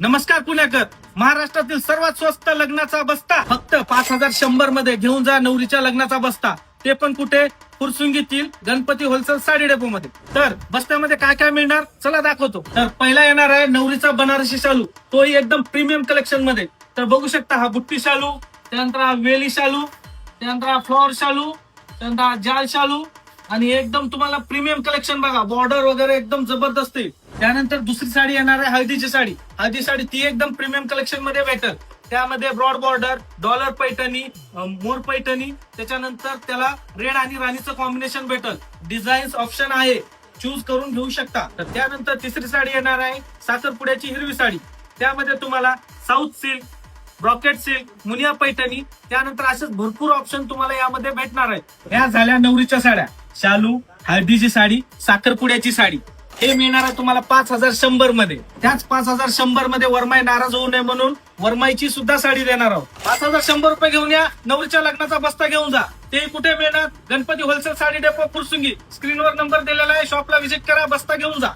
नमस्कार पुण्याकर. महाराष्ट्रातील सर्वात स्वस्त लग्नाचा बस्ता फक्त पाच हजार शंभरमध्ये घेऊन जा नवरीच्या लग्नाचा बस्ता. ते पण कुठे? फुरसुंगीतील गणपती होलसेल साडी डेपो मध्ये. तर बस्त्यामध्ये काय काय मिळणार? चला दाखवतो. तर पहिला येणार आहे नवरीचा बनारसी शालू. तोही एकदम प्रीमियम कलेक्शनमध्ये. तर बघू शकता हा बुट्टी शालू त्यानंतर हा वेली शालू त्यानंतर हा फ्लॉवर शालू त्यानंतर हा जाल शालू आणि एकदम तुम्हाला प्रीमियम कलेक्शन बघा. बॉर्डर वगैरे एकदम जबरदस्त आहे. त्यानंतर दुसरी साडी येणार आहे हळदीची साडी. हळदी साडी ती एकदम प्रीमियम कलेक्शनमध्ये भेटल. त्यामध्ये ब्रॉड बॉर्डर डॉलर पैठणी मोर पैठणी त्याच्यानंतर त्याला रेड आणि राणीचं कॉम्बिनेशन भेटल. डिझाईन्स ऑप्शन आहे. चूज करून घेऊ शकता. तर त्यानंतर तिसरी साडी येणार आहे साखरपुड्याची हिरवी साडी. त्यामध्ये तुम्हाला south silk brocade silk Muniya Paithani त्यानंतर असेच भरपूर ऑप्शन तुम्हाला यामध्ये भेटणार आहेत. या झाल्या नवरीच्या साड्या. शालू हळदीची साडी साखरपुड्याची साडी. हे मिळणार आहे तुम्हाला पाच हजार शंभरमध्ये. त्याच पाच हजार शंभरमध्ये वरमाई नाराज होऊ नये म्हणून वरमाईची सुद्धा साडी देणार आहोत. पाच हजार शंभर रुपये घेऊन या नवरीच्या लग्नाचा बस्ता घेऊन जा. ते कुठे मिळणार? Ganpati wholesale sari depot Fursungi. स्क्रीनवर नंबर दिलेला आहे शॉपला व्हिजिट करा बस्ता घेऊन जा.